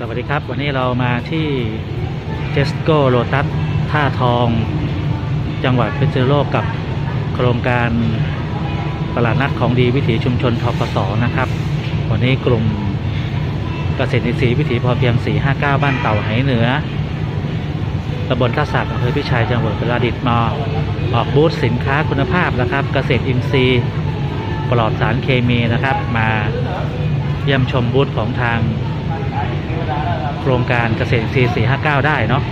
สวัสดีครับ วันนี้เรามาที่เทสโก้โ t ตัสท่าทอง จังหวัดเพชรบุรีโลกกับโครงการตลาดนัดของดีวิถีชุมชนทกสนะครับ วันนี้กลุ่มเกษตรอินทรีย์วิถีพอเพียง 459 บ้านเต่าไหเหนือตำบลท่าสักอำเภอพิชัยจังหวัดอุตรดิตถ์มาออกบูธสินค้าคุณภาพนะครับ เกษตรอินทรีย์ปลอดสารเคมีนะครับ มาเยี่ยมชมบูธของทาง โครงการเกษตรอินทรีย์459ได้เนาะ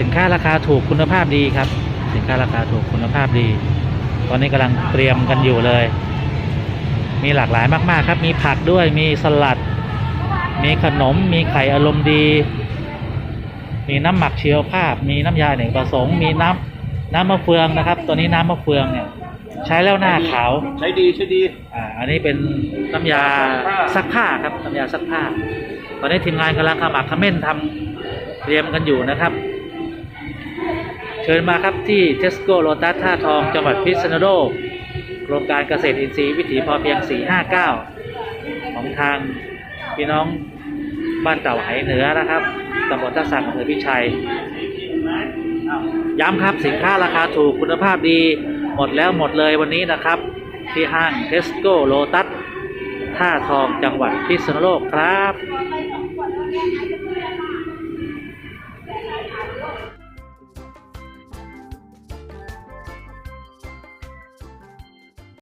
สินค้าราคาถูกคุณภาพดีครับ สินค้าราคาถูกคุณภาพดี ตอนนี้กำลังเตรียมกันอยู่เลย มีหลากหลายมาก ๆ ครับ มีผักด้วยมีสลัด มีขนม มีไข่อารมณ์ดี มีน้ำหมักเชียวภาพ มีน้ำยาอเนกประสงค์ มีน้ำน้ำมะเฟืองนะครับ ตัวนี้น้ำมะเฟืองเนี่ย ใช้แล้วหน้าขาว ใช้ดีใช้ดี อ่า อันนี้เป็นน้ำยาซักผ้าครับ น้ำยาซักผ้า ตอนนี้ทีมงานกำลังขมักเขม้นทำเตรียมกันอยู่นะครับ เชิญมาครับที่เทสโก้โ t ตัสท่าทองจังหวัดพิษณุโลกโครงการเกษตรอินทรีย์วิถีพอเพียง 459 ของทางพี่น้องบ้านเต่าไหเหนือนะครับตำบลท่าสักอำเภอพิชัย ย้ำครับสินค้าราคาถูกคุณภาพดี หมดแล้วหมดเลยวันนี้นะครับ ที่ห้างเทสโก้โ t ตัสท่าทองจังหวัดพิษณุโลกครับ